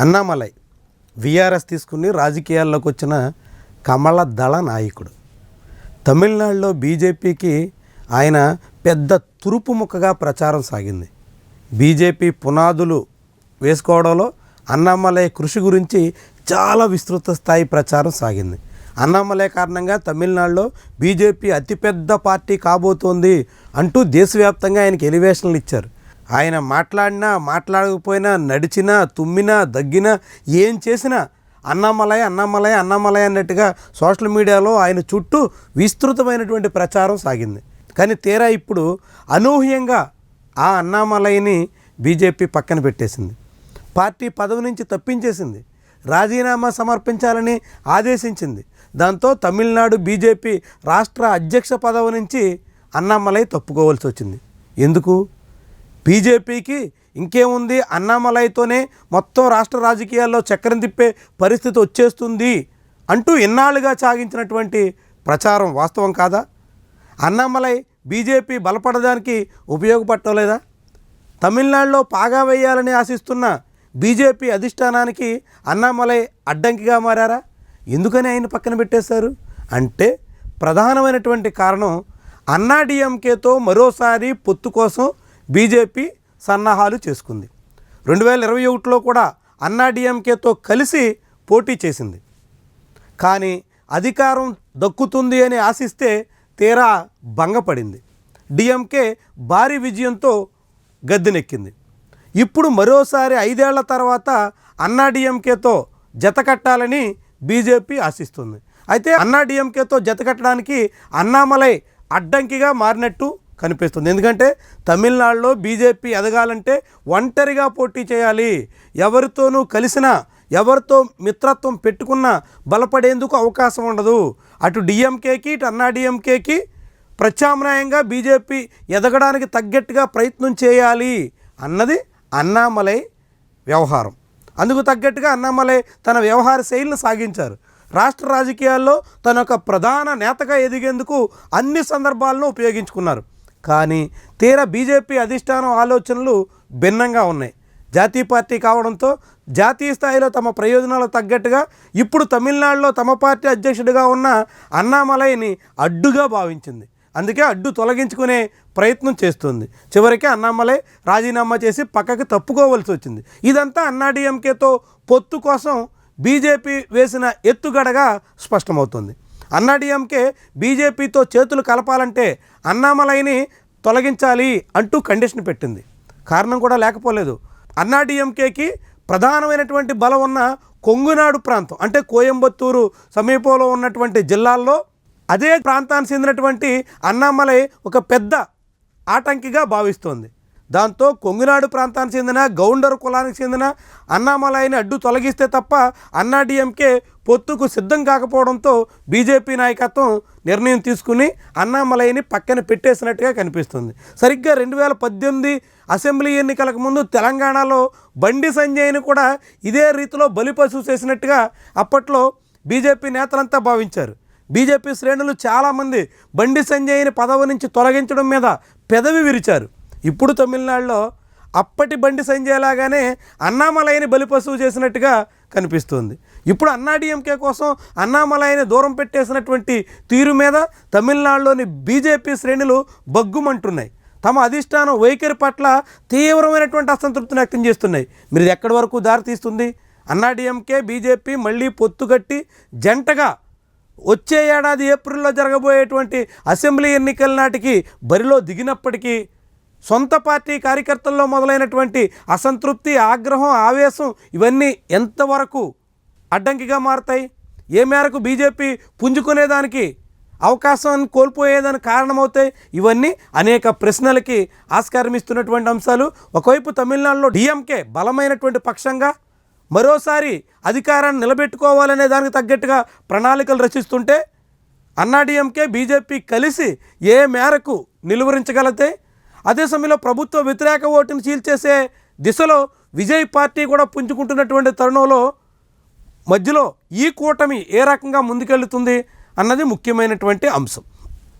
Annamalai VRS తీసుకుని రాజకీయాల్లోకి వచ్చిన కమల దళ నాయకుడు. తమిళనాడులో బీజేపీకి ఆయన పెద్ద తురుపు ముక్కగా ప్రచారం సాగింది. బీజేపీ పునాదులు వేసుకోవడంలో అన్నామలై కృషి గురించి చాలా విస్తృత స్థాయి ప్రచారం సాగింది. అన్నామలై కారణంగా తమిళనాడులో బీజేపీ అతిపెద్ద పార్టీ కాబోతోంది అంటూ దేశవ్యాప్తంగా ఆయనకి ఎలివేషన్లు ఇచ్చారు. ఆయన మాట్లాడినా మాట్లాడకపోయినా నడిచినా తుమ్మినా దగ్గినా ఏం చేసినా అన్నామలై అన్నామలై అన్నామలై అన్నట్టుగా సోషల్ మీడియాలో ఆయన చుట్టూ విస్తృతమైనటువంటి ప్రచారం సాగింది. కానీ తీరా ఇప్పుడు అనూహ్యంగా ఆ అన్నామలైని బీజేపీ పక్కన పెట్టేసింది. పార్టీ పదవి నుంచి తప్పించేసింది. రాజీనామా సమర్పించాలని ఆదేశించింది. దాంతో తమిళనాడు బీజేపీ రాష్ట్ర అధ్యక్ష పదవి నుంచి అన్నామలై తప్పుకోవాల్సి వచ్చింది. ఎందుకు? బీజేపీకి ఇంకేముంది? అన్నామలైతోనే మొత్తం రాష్ట్ర రాజకీయాల్లో చక్రం తిప్పే పరిస్థితి వచ్చేస్తుంది అంటూ ఇన్నాళ్ళుగా సాగించినటువంటి ప్రచారం వాస్తవం కాదా? అన్నామలై బీజేపీ బలపడడానికి ఉపయోగపడలేదా తమిళనాడులో పాగా వేయాలని ఆశిస్తున్న బీజేపీ అధిష్టానానికి అన్నామలై అడ్డంకిగా మారారా? ఎందుకని ఆయన పక్కన పెట్టేశారు? అంటే ప్రధానమైనటువంటి కారణం అన్నాడిఎంకేతో మరోసారి పొత్తు కోసం బీజేపీ సన్నాహాలు చేసుకుంది. రెండు వేల ఇరవై ఒకటిలో కూడా అన్నాడిఎంకేతో కలిసి పోటీ చేసింది. కానీ అధికారం దక్కుతుంది అని ఆశిస్తే తీరా భంగపడింది. డిఎంకే భారీ విజయంతో గద్దెనెక్కింది. ఇప్పుడు మరోసారి ఐదేళ్ళ తర్వాత అన్నా జతకట్టాలని జత కట్టాలని బీజేపీ ఆశిస్తుంది. అయితే అన్నా జతకట్టడానికి జత కట్టడానికి అన్నామలై అడ్డంకిగా మారినట్టు కనిపిస్తుంది. ఎందుకంటే తమిళనాడులో బీజేపీ ఎదగాలంటే ఒంటరిగా పోటీ చేయాలి. ఎవరితోనూ కలిసినా ఎవరితో మిత్రత్వం పెట్టుకున్నా బలపడేందుకు అవకాశం ఉండదు. అటు డిఎంకేకి ఇటు అన్నా డిఎంకేకి ప్రత్యామ్నాయంగా బీజేపీ ఎదగడానికి తగ్గట్టుగా ప్రయత్నం చేయాలి అన్నది అన్నామలై వ్యవహారం. అందుకు తగ్గట్టుగా అన్నామలై తన వ్యవహార శైలిని సాగించారు. రాష్ట్ర రాజకీయాల్లో తన యొక్క ప్రధాన నేతగా ఎదిగేందుకు అన్ని సందర్భాలను ఉపయోగించుకున్నారు. కానీ తీరా బీజేపీ అధిష్టానం ఆలోచనలు భిన్నంగా ఉన్నాయి. జాతీయ పార్టీ కావడంతో జాతీయ స్థాయిలో తమ ప్రయోజనాలకు తగ్గట్టుగా ఇప్పుడు తమిళనాడులో తమ పార్టీ అధ్యక్షుడిగా ఉన్న అన్నామలైని అడ్డుగా భావించింది. అందుకే అడ్డు తొలగించుకునే ప్రయత్నం చేస్తుంది. చివరికి అన్నామలై రాజీనామా చేసి పక్కకి తప్పుకోవలసి వచ్చింది. ఇదంతా అన్నాడీఎంకేతో పొత్తు కోసం బీజేపీ వేసిన ఎత్తుగడగా స్పష్టమవుతుంది. అన్నాడీఎంకే బీజేపీతో చేతులు కలపాలంటే అన్నామలైని తొలగించాలి అంటూ కండిషన్ పెట్టింది. కారణం కూడా లేకపోలేదు. అన్నాడీఎంకేకి ప్రధానమైనటువంటి బలం ఉన్న కొంగునాడు ప్రాంతం అంటే కోయంబత్తూరు సమీపంలో ఉన్నటువంటి జిల్లాల్లో అదే ప్రాంతానికి చెందినటువంటి అన్నామలై ఒక పెద్ద ఆటంకిగా భావిస్తోంది. దాంతో కొంగునాడు ప్రాంతానికి చెందిన గౌండర్ కులానికి చెందిన అన్నామలైని అడ్డు తొలగిస్తే తప్ప అన్నాడీఎంకే పొత్తుకు సిద్ధం కాకపోవడంతో బీజేపీ నాయకత్వం నిర్ణయం తీసుకుని అన్నామలైని పక్కన పెట్టేసినట్టుగా కనిపిస్తుంది. సరిగ్గా రెండు వేల పద్దెనిమిది అసెంబ్లీ ఎన్నికలకు ముందు తెలంగాణలో బండి సంజయ్ని కూడా ఇదే రీతిలో బలిపశువు చేసినట్టుగా అప్పట్లో బీజేపీ నేతలంతా భావించారు. బీజేపీ శ్రేణులు చాలామంది బండి సంజయ్ని పదవి నుంచి తొలగించడం మీద పెదవి విరిచారు. ఇప్పుడు తమిళనాడులో అప్పటి బండి సంజయ్ లాగానే అన్నామలైని బలిపశువు చేసినట్టుగా కనిపిస్తుంది. ఇప్పుడు అన్నాడీఎంకే కోసం అన్నామలైని దూరం పెట్టేసినటువంటి తీరు మీద తమిళనాడులోని బీజేపీ శ్రేణులు బగ్గుమంటున్నాయి. తమ అధిష్టానం వైఖరి పట్ల తీవ్రమైనటువంటి అసంతృప్తిని వ్యక్తం చేస్తున్నాయి. మీరు ఎక్కడి వరకు దారి తీస్తుంది? అన్నాడీఎంకే బీజేపీ మళ్ళీ పొత్తుగట్టి జంటగా వచ్చే ఏడాది ఏప్రిల్లో జరగబోయేటువంటి అసెంబ్లీ ఎన్నికల నాటికి బరిలో దిగినప్పటికీ సొంత పార్టీ కార్యకర్తల్లో మొదలైనటువంటి అసంతృప్తి ఆగ్రహం ఆవేశం ఇవన్నీ ఎంతవరకు అడ్డంకిగా మారుతాయి. ఏ మేరకు బీజేపీ పుంజుకునేదానికి అవకాశాన్ని కోల్పోయేదానికి కారణమవుతాయి? ఇవన్నీ అనేక ప్రశ్నలకి ఆస్కారం ఇస్తున్నటువంటి అంశాలు. ఒకవైపు తమిళనాడులో డిఎంకే బలమైనటువంటి పక్షంగా మరోసారి అధికారాన్ని నిలబెట్టుకోవాలనే దానికి తగ్గట్టుగా ప్రణాళికలు రచిస్తుంటే అన్నాడీఎంకే బీజేపీ కలిసి ఏ మేరకు నిలువరించగలిగితే అదే సమయంలో ప్రభుత్వ వ్యతిరేక ఓటును చీల్చేసే దిశలో విజయ్ పార్టీ కూడా పుంజుకుంటున్నటువంటి తరుణంలో మధ్యలో ఈ కూటమి ఏ రకంగా ముందుకెళ్తుంది అన్నది ముఖ్యమైనటువంటి అంశం.